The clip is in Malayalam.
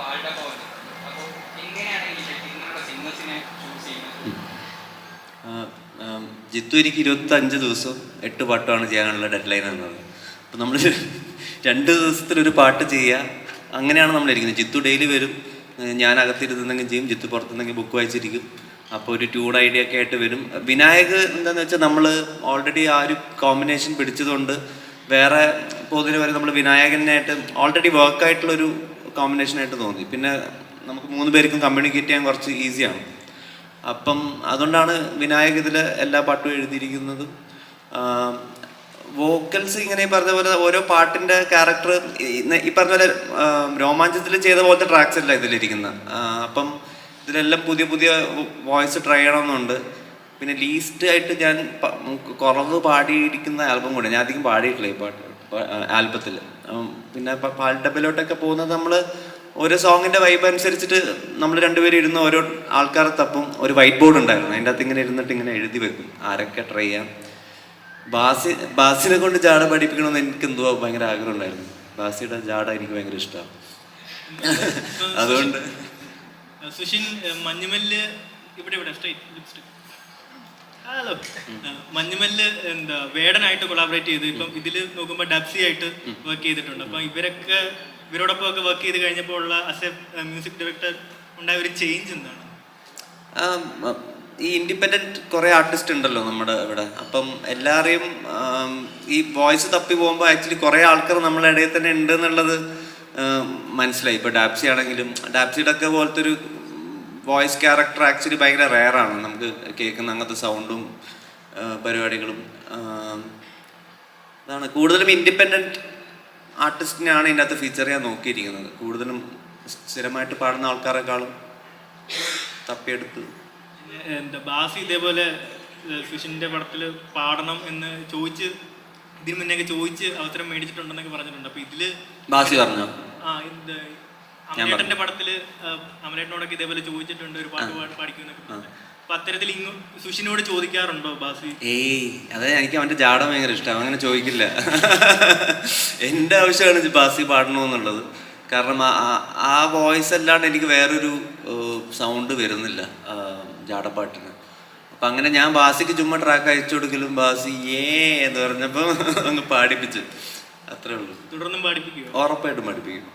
വേൾഡ് കപ്പ് അപ്പോൾ എങ്ങനെയാണ് ഈ സിംഗേഴ്സിനെ ചൂസ് ചെയ്യുന്നത്? ജിത്തു എനിക്ക് ഇരുപത്തഞ്ച് ദിവസം എട്ട് പാട്ടാണ് ചെയ്യാനുള്ള ഡെഡ് ലൈൻ എന്നത് അപ്പം നമ്മൾ രണ്ട് ദിവസത്തിലൊരു പാട്ട് ചെയ്യുക അങ്ങനെയാണ് നമ്മളിരിക്കുന്നത് ജിത്തു ഡെയിലി വരും. ഞാൻ അകത്തിരുന്നെങ്കിൽ ചെയ്യും. ജിത്തു പുറത്തുനിന്നെങ്കിൽ ബുക്ക് വായിച്ചിരിക്കും. അപ്പോൾ ഒരു ട്യൂൺ ഐഡിയ ഒക്കെ ആയിട്ട് വരും. വിനായക് എന്താണെന്ന് വെച്ചാൽ നമ്മൾ ഓൾറെഡി ആ ഒരു കോമ്പിനേഷൻ പിടിച്ചതുകൊണ്ട് വേറെ പോകുന്നതിന് വരെ നമ്മൾ വിനായകനായിട്ട് ഓൾറെഡി വർക്കായിട്ടുള്ളൊരു കോമ്പിനേഷനായിട്ട് തോന്നി. പിന്നെ നമുക്ക് മൂന്ന് പേർക്കും കമ്മ്യൂണിക്കേറ്റ് ചെയ്യാൻ കുറച്ച് ഈസിയാണ് അപ്പം അതുകൊണ്ടാണ് വിനായക് ഇതിൽ എല്ലാ പാട്ടും എഴുതിയിരിക്കുന്നതും. വോക്കൽസ് ഇങ്ങനെ ഈ പറഞ്ഞ പോലെ ഓരോ പാട്ടിന്റെ ക്യാരക്ടർ ഈ പറഞ്ഞ പോലെ രോമാഞ്ചത്തിൽ ചെയ്ത പോലത്തെ ട്രാക്സ് അല്ല ഇതിലിരിക്കുന്നത് അപ്പം ഇതിലെല്ലാം പുതിയ പുതിയ വോയിസ് ട്രൈ ചെയ്യണമെന്നുണ്ട്. പിന്നെ ലീസ്റ്റ് ആയിട്ട് ഞാൻ കുറവ് പാടിയിരിക്കുന്ന ആൽബം കൂടെ ഞാൻ അധികം പാടിയിട്ടില്ല ഈ പാട്ട് ആൽബത്തിൽ പിന്നെ പാൽഡബിലോട്ടൊക്കെ പോകുന്നത് നമ്മൾ ഓരോ സോങ്ങിന്റെ വൈബ് അനുസരിച്ചിട്ട് നമ്മൾ രണ്ടുപേരും ഇരുന്ന് ഓരോ ആൾക്കാരെ തപ്പും ഒരു വൈറ്റ് ബോർഡ് ഉണ്ടായിരുന്നു. അതിന്റെ അകത്ത് ഇങ്ങനെ ഇരുന്നിട്ട് ഇങ്ങനെ എഴുതി വെക്കും. ആരൊക്കെ ട്രൈ ചെയ്യാം. ബാസി ബാസിനെ കൊണ്ട് ജാട പഠിപ്പിക്കണമെന്ന് എനിക്ക് എന്തോ ഭയങ്കര ആഗ്രഹം ഉണ്ടായിരുന്നു. ബാസിയുടെ ജാട എനിക്ക് ഭയങ്കര ഇഷ്ടമാണ് അതുകൊണ്ട് സുഷിൻ മഞ്ഞുമല്ല് ഇവിടെ ഇവിടെ സ്ട്രൈറ്റ് ലിപ്സ്റ്റിക് ഹലോ മഞ്ഞുമല്ല് എന്താ വേടനായിട്ട് കൊളാബറേറ്റ് ചെയ്ത് ഇപ്പം ഇതിൽ നോക്കുമ്പോൾ ഡബ്സി ആയിട്ട് വർക്ക് ചെയ്തിട്ടുണ്ട്. അപ്പം ഇവരൊക്കെ ഇവരോടൊപ്പം ഒക്കെ വർക്ക് ചെയ്ത് കഴിഞ്ഞപ്പോൾ ഉള്ള അസ് എ മ്യൂസിക് ഡയറക്ടർ ഉണ്ടായ ഒരു ചേഞ്ച് എന്താണ്? ഈ ഇൻഡിപെൻഡന്റ് കുറേ ആർട്ടിസ്റ്റ് ഉണ്ടല്ലോ നമ്മുടെ ഇവിടെ. അപ്പം എല്ലാവരെയും ഈ വോയിസ് തപ്പി പോകുമ്പോൾ ആക്ച്വലി കുറേ ആൾക്കാർ നമ്മളിടയിൽ തന്നെ ഉണ്ട് എന്നുള്ളത് മനസ്സിലായി. ഇപ്പോൾ ഡാപ്സി ആണെങ്കിലും ഡാപ്സിയുടെ ഒക്കെ പോലത്തെ ഒരു വോയിസ് ക്യാരക്ടർ ആക്ച്വലി ഭയങ്കര റയറാണ് നമുക്ക് കേൾക്കുന്ന അങ്ങനത്തെ സൗണ്ടും പരിപാടികളും അതാണ് കൂടുതലും ഇൻഡിപെൻഡന്റ് ആർട്ടിസ്റ്റിനെയാണ് ഇതിനകത്ത് ഫീച്ചർ ചെയ്യാൻ നോക്കിയിരിക്കുന്നത്. കൂടുതലും സ്ഥിരമായിട്ട് പാടുന്ന ആൾക്കാരെക്കാളും തപ്പിയെടുത്ത്. എന്താ ബാസി ഇതേപോലെ സുഷിന്റെ പടത്തിൽ പാടണം എന്ന് ചോദിച്ച് ഇതിന് മുന്നേ ചോദിച്ച് അവസരം മേടിച്ചിട്ടുണ്ടെന്നൊക്കെ പറഞ്ഞിട്ടുണ്ട്. അപ്പൊ ഇതിൽ ബാസി പറഞ്ഞോ? അമരേട്ടന്റെ പടത്തിൽ അമലേട്ടനോടൊക്കെ ഇതേപോലെ ചോദിച്ചിട്ടുണ്ട് ഒരു പാട്ട് പാടി പാടിക്കുന്നൊക്കെ പറഞ്ഞു. അത്തരത്തിൽ സുഷിനോട് ചോദിക്കാറുണ്ടോ ബാസി? ഏയ് അതെ എനിക്ക് അവന്റെ ജാടം ഭയങ്കര ഇഷ്ടമാണ് അങ്ങനെ ചോദിക്കില്ല. എന്റെ ആവശ്യമാണ് ബാസി പാടണമെന്നുള്ളത് കാരണം ആ- വോയിസ് അല്ലാണ്ട് എനിക്ക് വേറൊരു സൗണ്ട് വരുന്നില്ല ജാടപ്പാട്ടിന്. അപ്പം അങ്ങനെ ഞാൻ ബാസിക്ക് ചുമ്മാ ട്രാക്ക് അയച്ചു കൊടുക്കലും ബാസി ഏ എന്ന് പറഞ്ഞപ്പോൾ അങ്ങ് പാടിപ്പിച്ച്. അത്രേ ഉള്ളൂ. തുടർന്നും പാടിപ്പിക്കുമോ ഉറപ്പായിട്ടും പഠിപ്പിക്കും